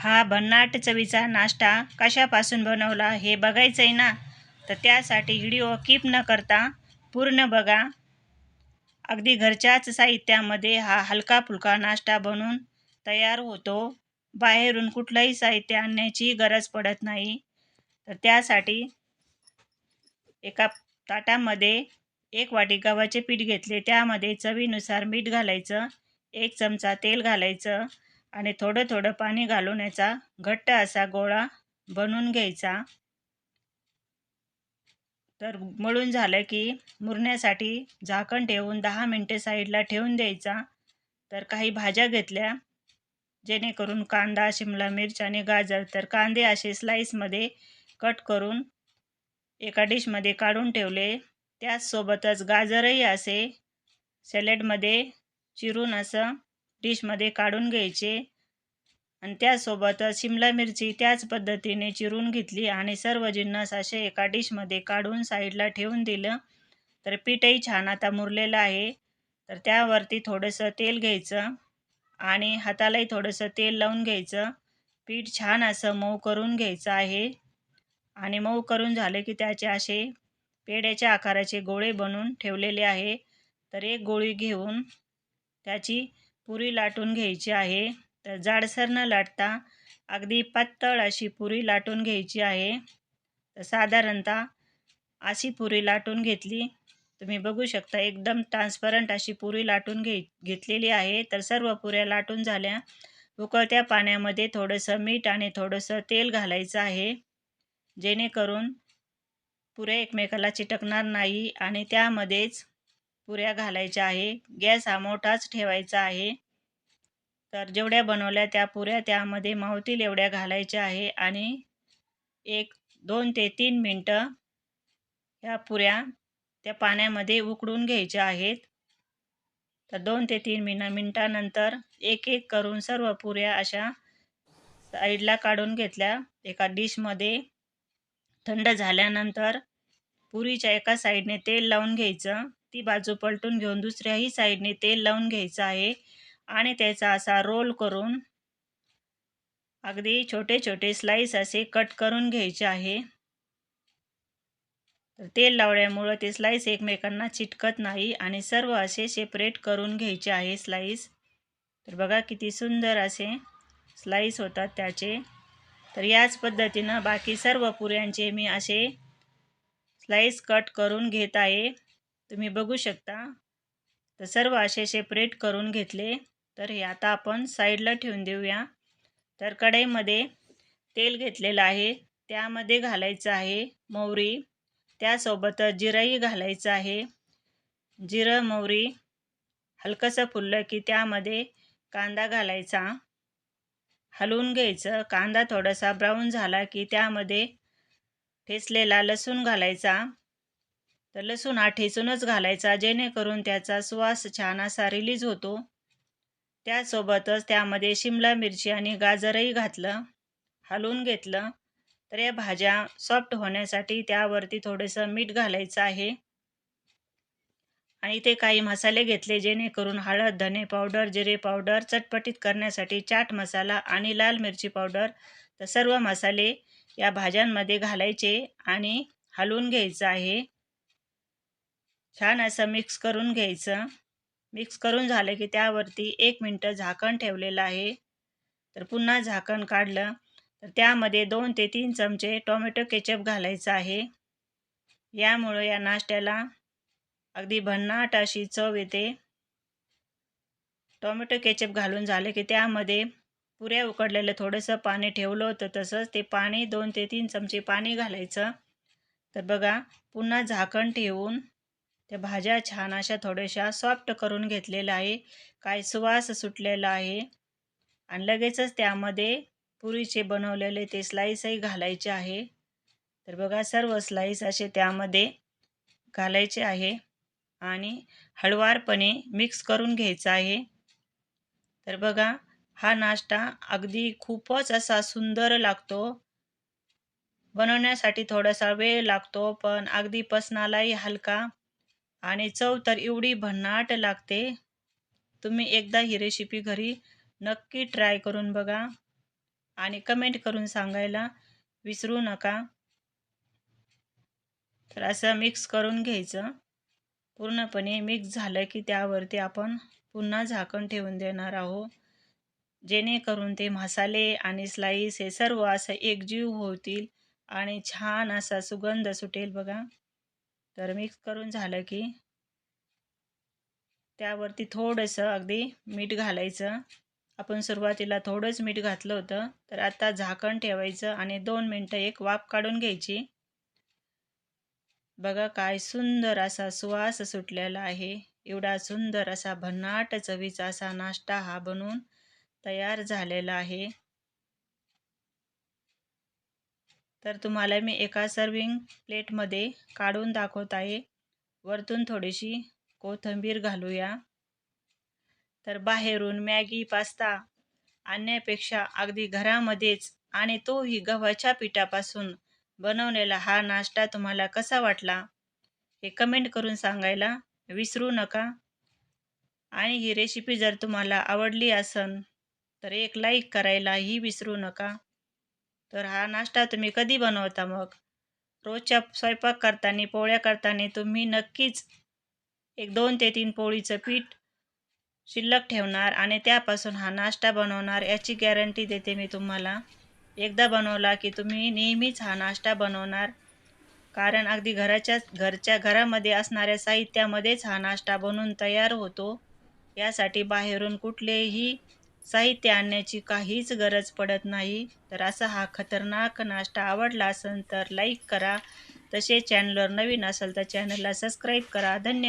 हा भन्नाट चवीचा नाश्ता कशापासून बनवला हे बघायचं आहे ना? तर त्यासाठी व्हिडिओ कीप न करता पूर्ण बघा. अगदी घरच्याच साहित्यामध्ये हा हलका फुलका नाश्ता बनून तयार होतो. बाहेरून कुठलंही साहित्य आणण्याची गरज पडत नाही. तर त्यासाठी एका ताटामध्ये एक वाटी गव्हाचे पीठ घेतले. त्यामध्ये चवीनुसार मीठ घालायचं एक चमचा तेल घालायचं आणि थोडं थोडं पाणी घालून याचा घट्ट असा गोळा बनवून घ्यायचा. तर मळून झालं की मुरण्यासाठी झाकण ठेवून दहा मिनटे साईडला ठेवून द्यायचा. तर काही भाज्या घेतल्या जेणेकरून कांदा शिमला मिरच आणि गाजर तर कांदे असे स्लाईसमध्ये कट करून एका डिशमध्ये काढून ठेवले. त्याचसोबतच गाजरही असे सॅलेडमध्ये चिरून असं डिशमध्ये काढून घ्यायचे. आणि त्यासोबतच शिमला मिरची त्याच पद्धतीने चिरून घेतली आणि सर्व जिन्नस असे एका डिशमध्ये काढून साईडला ठेवून दिलं. तर पीठही छान आता मुरलेलं आहे. तर त्यावरती थोडंसं तेल घ्यायचं आणि हातालाही थोडंसं तेल लावून घ्यायचं. पीठ छान असं मऊ करून घ्यायचं आहे. आणि मऊ करून झालं की त्याचे असे पेड्याच्या आकाराचे गोळे बनवून ठेवलेले आहे. तर एक गोळी घेऊन त्याची पुरी लाटून घ्यायची आहे. तर जाडसर न लाटता अगदी पातळ अशी पुरी लाटून घ्यायची आहे. तर साधारणतः अशी पुरी लाटून घेतली. तुम्ही बघू शकता एकदम ट्रान्सपरंट अशी पुरी लाटून घे घेतलेली आहे. तर सर्व पुऱ्या लाटून झाल्या. उकळत्या पाण्यामध्ये थोडंसं मीठ आणि थोडंसं तेल घालायचं आहे. जेणेकरून पुऱ्या एकमेकाला चिटकणार नाही आणि त्यामध्येच पुऱ्या घालायच्या आहे. गॅस हा मोठाच ठेवायचा आहे. तर जेवढ्या बनवल्या त्या पुऱ्या त्यामध्ये मावतील एवढ्या घालायच्या आहे आणि एक दोन ते तीन मिनटं ह्या पुऱ्या त्या पाण्यामध्ये उकडून घ्यायच्या आहेत. तर दोन ते तीन मिन मिनटानंतर एक एक करून सर्व पुऱ्या अशा साईडला काढून घेतल्या. एका डिशमध्ये थंड झाल्यानंतर पुरीच्या एका साईडने तेल लावून घ्यायचं. ती बाजू पलटून घेऊन दुसऱ्याही साईडने तेल लावून घ्यायचं आहे. आणि त्याचा असा रोल करून अगदी छोटे छोटे स्लाईस असे कट करून घ्यायचे आहे. तर तेल लावल्यामुळं ते स्लाईस एकमेकांना चिटकत नाही आणि सर्व असे सेपरेट करून घ्यायचे आहे स्लाईस तर बघा किती सुंदर असे स्लाईस होतात त्याचे. तर याच पद्धतीनं बाकी सर्व पुऱ्यांचे मी असे स्लाईस कट करून घेत आहे. तुम्ही बघू शकता. तर सर्व असे सेपरेट करून घेतले. तर हे आता आपण साईडला ठेवून देऊया. तर कढईमध्ये तेल घेतलेलं आहे. त्यामध्ये घालायचं आहे मोहरी त्यासोबतच जिरंही घालायचं आहे. जिरं मोहरी हलकंसं फुललं की त्यामध्ये कांदा घालायचा. हलवून घ्यायचं. कांदा थोडासा ब्राऊन झाला की त्यामध्ये ठेचलेला लसूण घालायचा. तर लसूण हा ठेचूनच घालायचा जेणेकरून त्याचा सुवास छान असा रिलीज होतो. त्यासोबतच त्यामध्ये शिमला मिरची आणि गाजरही घातलं हलवून घेतलं. तर या भाज्या सॉफ्ट होण्यासाठी त्यावरती थोडंसं मीठ घालायचं आहे. आणि ते काही मसाले घेतले जेणेकरून हळद धने पावडर जिरे पावडर चटपटीत करण्यासाठी चाट मसाला आणि लाल मिरची पावडर तर सर्व मसाले या भाज्यांमध्ये घालायचे आणि हलवून घ्यायचं आहे. छान असं मिक्स करून घ्यायचं. मिक्स करून झालं की त्यावरती एक मिनटं झाकण ठेवलेलं आहे. तर पुन्हा झाकण काढलं. तर त्यामध्ये दोन ते तीन चमचे टोमॅटो केचप घालायचं आहे. यामुळं या नाश्त्याला अगदी भन्नाट अशी चव येते. टोमॅटो केचप घालून झालं की त्यामध्ये पुऱ्या उकडलेलं थोडंसं पाणी ठेवलं होतं. तसंच ते पाणी दोन ते तीन चमचे पाणी घालायचं. तर बघा पुन्हा झाकण ठेवून त्या भाज्या छान अशा थोड्याशा सॉफ्ट करून घेतलेल्या आहे. काय सुवास सुटलेला आहे. आणि लगेचच त्यामध्ये पुरीचे बनवलेले ते स्लाईसही घालायचे आहे. तर बघा सर्व स्लाईस असे त्यामध्ये घालायचे आहे. आणि हळवारपणे मिक्स करून घ्यायचा आहे. तर बघा हा नाश्ता अगदी खूपच असा सुंदर लागतो. बनवण्यासाठी थोडासा वेळ लागतो पण अगदी पसनालाही हलका आणि चव तर एवढी भन्नाट लागते. तुम्ही एकदा ही रेसिपी घरी नक्की ट्राय करून बघा आणि कमेंट करून सांगायला विसरू नका. तर असं मिक्स करून घ्यायचं. पूर्णपणे मिक्स झालं की त्यावरती आपण पुन्हा झाकण ठेवून देणार आहोत. जेणेकरून ते मसाले आणि स्लाईस हे सर्व असं एकजीव होतील आणि छान असा सुगंध सुटेल बघा. तर मिक्स करून झालं की त्यावरती थोडंसं अगदी मीठ घालायचं. आपण सुरुवातीला थोडंच मीठ घातलं होतं तर आता झाकण ठेवायचं आणि दोन मिनटं एक वाफ काढून घ्यायची. बघा काय सुंदर असा सुवास सुटलेला आहे. एवढा सुंदर असा भन्नाट चवीचा असा नाश्ता हा बनून तयार झालेला आहे. तर तुम्हाला मी एका सर्विंग प्लेटमध्ये काढून दाखवत आहे. वरतून थोडीशी कोथिंबीर घालूया. तर बाहेरून मॅगी पास्ता आणण्यापेक्षा अगदी घरामध्येच आणि तोही गव्हाच्या पिठापासून बनवलेला हा नाश्ता तुम्हाला कसा वाटला? हे कमेंट करून सांगायला विसरू नका. आणि ही रेसिपी जर तुम्हाला आवडली असन तर एक लाईक करायलाही विसरू नका. तर हा नाश्ता तुम्ही कधी बनवता मग? रोजच्या स्वयंपाक करताना पोळ्या करताना तुम्ही नक्कीच एक दोन ते तीन पोळीचं पीठ शिल्लक ठेवणार आणि त्यापासून हा नाश्ता बनवणार याची गॅरंटी देते मी तुम्हाला. एकदा बनवला की तुम्ही नेहमीच हा नाश्ता बनवणार. कारण अगदी घराच्या घरच्या घरामध्ये असणाऱ्या साहित्यामध्येच हा नाश्ता बनून तयार होतो. यासाठी बाहेरून कुठलेही साहित्य आणण्याची काहीच गरज पडत नाही. तर असा हा खतरनाक नाश्ता आवडला असेल तर लाईक करा. तसे चॅनलवर नवीन असेल तर चॅनलला सबस्क्राईब करा. धन्यवाद.